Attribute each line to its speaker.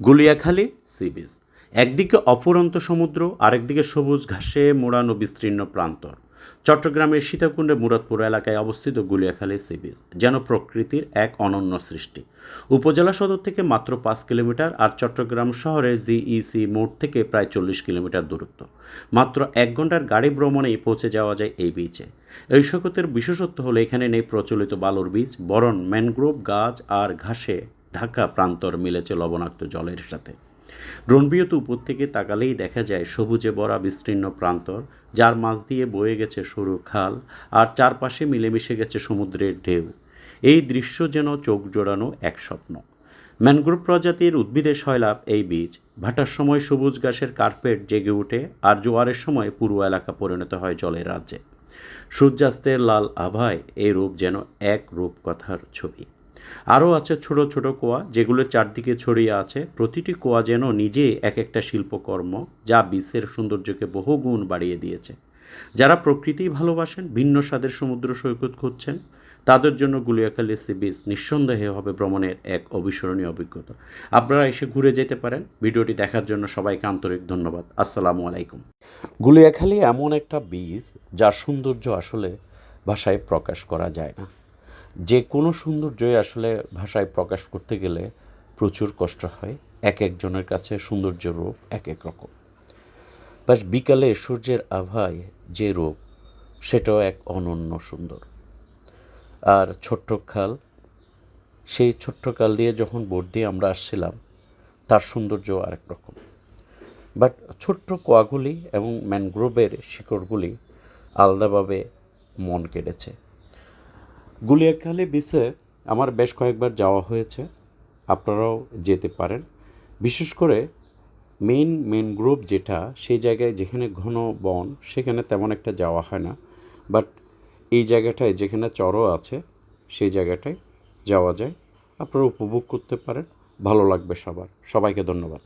Speaker 1: Guliakhali sea beach একদিকে অফুরন্ত সমুদ্র, আরেকদিকে সবুজ ঘাসে মোড়ানো বিস্তীর্ণ প্রান্তর। চট্টগ্রামের সীতাকুণ্ডে মুরাদপুর এলাকায় অবস্থিত গুলিয়াখালী সি বিচ যেন প্রকৃতির এক অনন্য সৃষ্টি। উপজেলা সদর থেকে মাত্র পাঁচ কিলোমিটার আর চট্টগ্রাম শহরের জিইসি মোড় থেকে প্রায় চল্লিশ কিলোমিটার দূরত্ব। মাত্র এক ঘণ্টার গাড়ি ভ্রমণেই পৌঁছে যাওয়া যায় এই বিচে এই শকতের বিশেষত্ব হলো এখানে নেই প্রচলিত বালুর বীজ বরং ম্যানগ্রোভ গাছ আর ঘাসে ঢাকা প্রান্তর মিলেছে লবণাক্ত জলের সাথে। রণবিয়ত উপর থেকে তাকালেই দেখা যায় সবুজে ভরা বিস্তীর্ণ প্রান্তর, যার মাঝ দিয়ে বয়ে গেছে সরু খাল আর চারপাশে মিলেমিশে গেছে সমুদ্রের ঢেউ। এই দৃশ্য যেন চোখ জোড়ানো এক স্বপ্ন। ম্যানগ্রোভ প্রজাতির উদ্ভিদের সয়লাভ এই বীজ। ভাটার সময় সবুজ ঘাসের কার্পেট জেগে ওঠে আর জোয়ারের সময় পুরো এলাকা পরিণত হয় জলের রাজ্যে। সূর্যাস্তের লাল আভায় এই রূপ যেন এক রূপকথার ছবি। আরও আছে ছোট ছোট কোয়া যেগুলো চারদিকে ছড়িয়ে আছে। প্রতিটি কোয়া যেন নিজে এক একটা শিল্পকর্ম যা বিশ্বের সৌন্দর্যকে বহুগুণ বাড়িয়ে দিয়েছে। যারা প্রকৃতি ভালোবাসেন, ভিন্ন স্বাদের সমুদ্র সৈকত খুঁজছেন, তাদের জন্য গুলিয়াখালী সি বিচ নিঃসন্দেহে হবে ভ্রমণের এক অবিস্মরণীয় অভিজ্ঞতা। আপনারা এসে ঘুরে যেতে পারেন। ভিডিওটি দেখার জন্য সবাইকে আন্তরিক ধন্যবাদ। আসসালামু আলাইকুম। গুলিয়াখালী এমন একটা বীজ যার সৌন্দর্য আসলে ভাষায় প্রকাশ করা যায় না। যে কোনো সৌন্দর্যই আসলে ভাষায় প্রকাশ করতে গেলে প্রচুর কষ্ট হয়। এক একজনের কাছে সৌন্দর্য রূপ এক এক রকম। বাস বিকালে সূর্যের আভায় যে রূপ, সেটাও এক অনন্য সুন্দর। আর ছোট্ট খাল, সেই ছোট্ট খাল দিয়ে যখন বোট দিয়ে আমরা আসছিলাম, তার সৌন্দর্য আরেক রকম। বাট ছোট্ট কোয়াগুলি এবং ম্যানগ্রোভের শিকড়গুলি আলাদাভাবে মন কেড়েছে। গুলিয়াখালী বিচে আমার বেশ কয়েকবার যাওয়া হয়েছে। আপনারাও যেতে পারেন। বিশেষ করে মেন গ্রুপ যেটা, সেই জায়গায় যেখানে ঘন বন, সেখানে তেমন একটা যাওয়া হয় না। বাট এই জায়গাটায় যেখানে চরও আছে, সেই জায়গাটায় যাওয়া যায়। আপনারা উপভোগ করতে পারেন। ভালো লাগবে সবার। সবাইকে ধন্যবাদ।